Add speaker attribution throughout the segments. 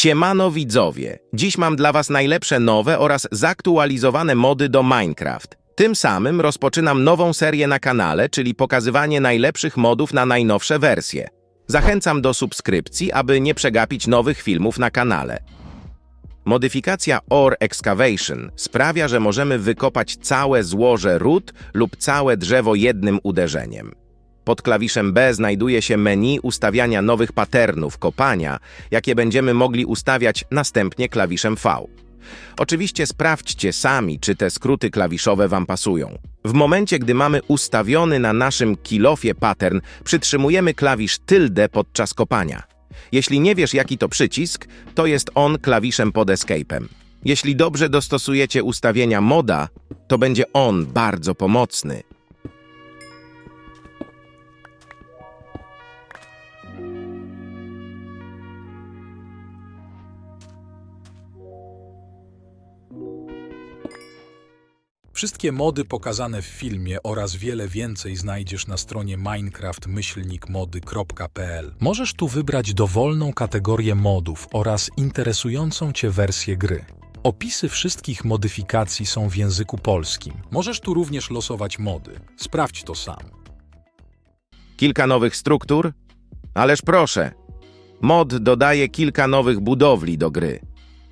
Speaker 1: Siemano widzowie, dziś mam dla was najlepsze nowe oraz zaktualizowane mody do Minecraft. Tym samym rozpoczynam nową serię na kanale, czyli pokazywanie najlepszych modów na najnowsze wersje. Zachęcam do subskrypcji, aby nie przegapić nowych filmów na kanale. Modyfikacja Ore Excavation sprawia, że możemy wykopać całe złoże ród lub całe drzewo jednym uderzeniem. Pod klawiszem B znajduje się menu ustawiania nowych patternów kopania, jakie będziemy mogli ustawiać następnie klawiszem V. Oczywiście sprawdźcie sami, czy te skróty klawiszowe Wam pasują. W momencie, gdy mamy ustawiony na naszym kilofie pattern, przytrzymujemy klawisz tylde podczas kopania. Jeśli nie wiesz, jaki to przycisk, to jest on klawiszem pod escape'em. Jeśli dobrze dostosujecie ustawienia moda, to będzie on bardzo pomocny.
Speaker 2: Wszystkie mody pokazane w filmie oraz wiele więcej znajdziesz na stronie minecraft-mody.pl. Możesz tu wybrać dowolną kategorię modów oraz interesującą Cię wersję gry. Opisy wszystkich modyfikacji są w języku polskim. Możesz tu również losować mody. Sprawdź to sam.
Speaker 1: Kilka nowych struktur? Ależ proszę. Mod dodaje kilka nowych budowli do gry.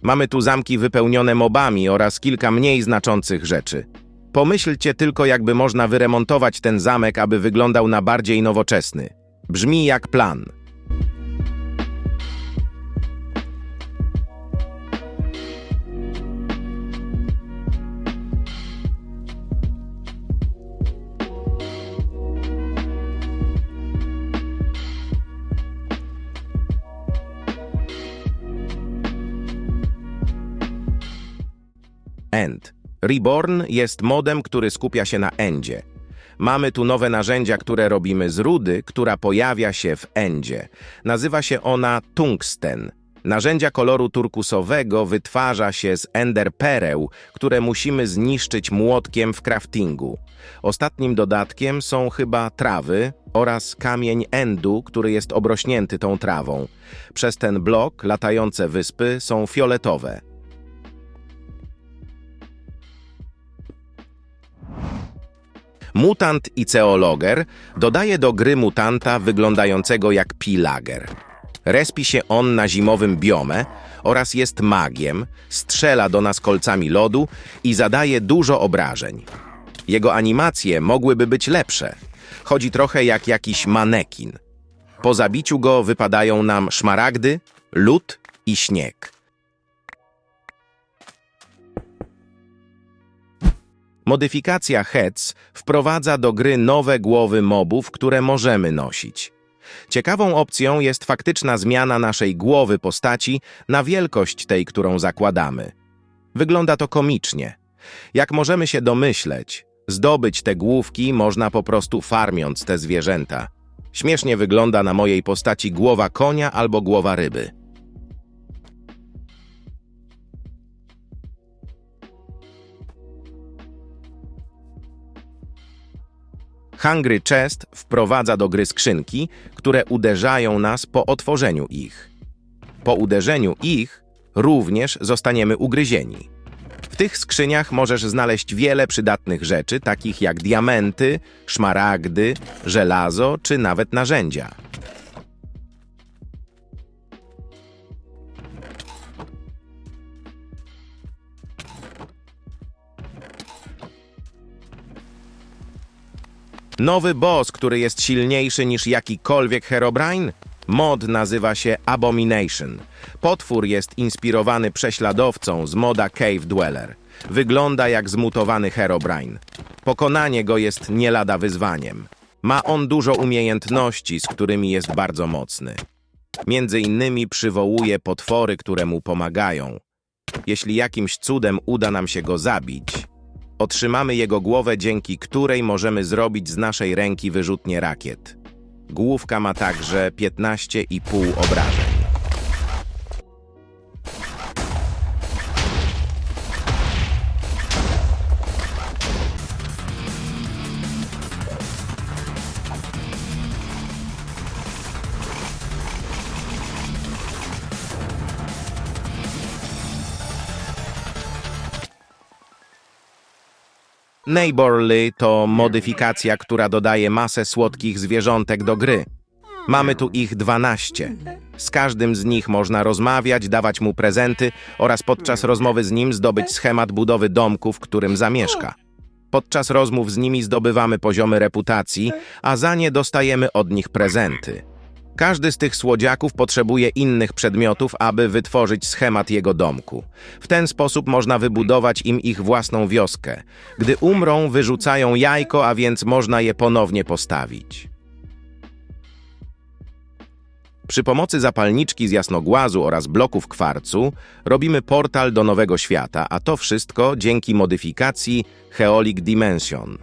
Speaker 1: Mamy tu zamki wypełnione mobami oraz kilka mniej znaczących rzeczy. Pomyślcie tylko, jakby można wyremontować ten zamek, aby wyglądał na bardziej nowoczesny. Brzmi jak plan. End. Reborn jest modem, który skupia się na endzie. Mamy tu nowe narzędzia, które robimy z rudy, która pojawia się w endzie. Nazywa się ona tungsten. Narzędzia koloru turkusowego wytwarza się z ender pereł, które musimy zniszczyć młotkiem w craftingu. Ostatnim dodatkiem są chyba trawy oraz kamień endu, który jest obrośnięty tą trawą. Przez ten blok latające wyspy są fioletowe. Mutant i Ceologer dodaje do gry mutanta wyglądającego jak Pilager. Respi się on na zimowym biome oraz jest magiem, strzela do nas kolcami lodu i zadaje dużo obrażeń. Jego animacje mogłyby być lepsze. Chodzi trochę jak jakiś manekin. Po zabiciu go wypadają nam szmaragdy, lód i śnieg. Modyfikacja HEC wprowadza do gry nowe głowy mobów, które możemy nosić. Ciekawą opcją jest faktyczna zmiana naszej głowy postaci na wielkość tej, którą zakładamy. Wygląda to komicznie. Jak możemy się domyśleć, zdobyć te główki można po prostu farmiąc te zwierzęta. Śmiesznie wygląda na mojej postaci głowa konia albo głowa ryby. Hungry Chest wprowadza do gry skrzynki, które uderzają nas po otworzeniu ich. Po uderzeniu ich również zostaniemy ugryzieni. W tych skrzyniach możesz znaleźć wiele przydatnych rzeczy, takich jak diamenty, szmaragdy, żelazo czy nawet narzędzia. Nowy boss, który jest silniejszy niż jakikolwiek Herobrine? Mod nazywa się Abomination. Potwór jest inspirowany prześladowcą z moda Cave Dweller. Wygląda jak zmutowany Herobrine. Pokonanie go jest nie lada wyzwaniem. Ma on dużo umiejętności, z którymi jest bardzo mocny. Między innymi przywołuje potwory, które mu pomagają. Jeśli jakimś cudem uda nam się go zabić, Otrzymamy jego głowę, dzięki której możemy zrobić z naszej ręki wyrzutnie rakiet. Główka ma także 15,5 obrażeń. Neighborly to modyfikacja, która dodaje masę słodkich zwierzątek do gry. Mamy tu ich 12. Z każdym z nich można rozmawiać, dawać mu prezenty oraz podczas rozmowy z nim zdobyć schemat budowy domku, w którym zamieszka. Podczas rozmów z nimi zdobywamy poziomy reputacji, a za nie dostajemy od nich prezenty. Każdy z tych słodziaków potrzebuje innych przedmiotów, aby wytworzyć schemat jego domku. W ten sposób można wybudować im ich własną wioskę. Gdy umrą, wyrzucają jajko, a więc można je ponownie postawić. Przy pomocy zapalniczki z jasnogłazu oraz bloków kwarcu robimy portal do nowego świata, a to wszystko dzięki modyfikacji Heolic Dimension.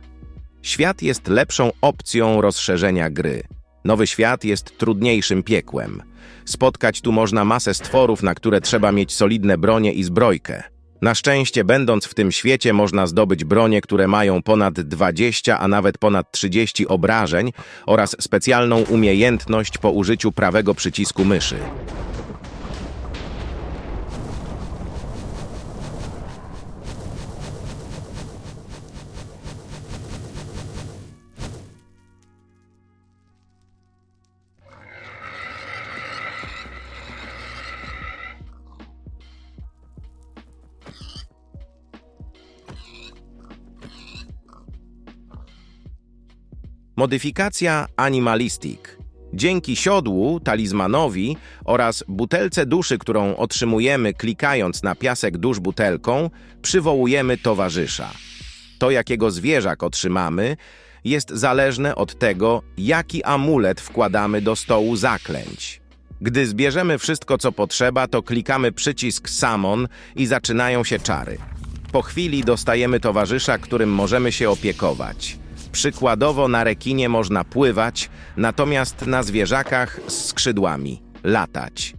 Speaker 1: Świat jest lepszą opcją rozszerzenia gry. Nowy świat jest trudniejszym piekłem. Spotkać tu można masę stworów, na które trzeba mieć solidne bronie i zbrojkę. Na szczęście, będąc w tym świecie, można zdobyć bronie, które mają ponad 20, a nawet ponad 30 obrażeń oraz specjalną umiejętność po użyciu prawego przycisku myszy. Modyfikacja Animalistic. Dzięki siodłu, talizmanowi oraz butelce duszy, którą otrzymujemy klikając na piasek dusz butelką, przywołujemy towarzysza. To, jakiego zwierzak otrzymamy, jest zależne od tego, jaki amulet wkładamy do stołu zaklęć. Gdy zbierzemy wszystko, co potrzeba, to klikamy przycisk Summon i zaczynają się czary. Po chwili dostajemy towarzysza, którym możemy się opiekować. Przykładowo na rekinie można pływać, natomiast na zwierzakach z skrzydłami latać.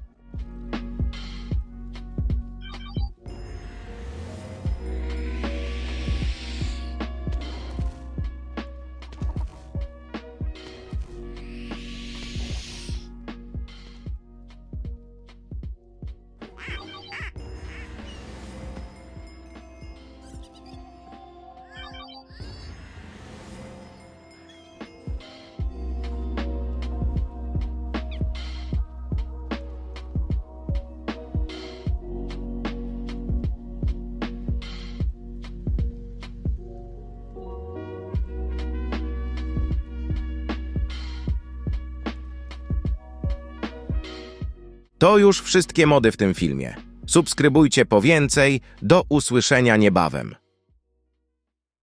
Speaker 1: To już wszystkie mody w tym filmie. Subskrybujcie po więcej. Do usłyszenia niebawem.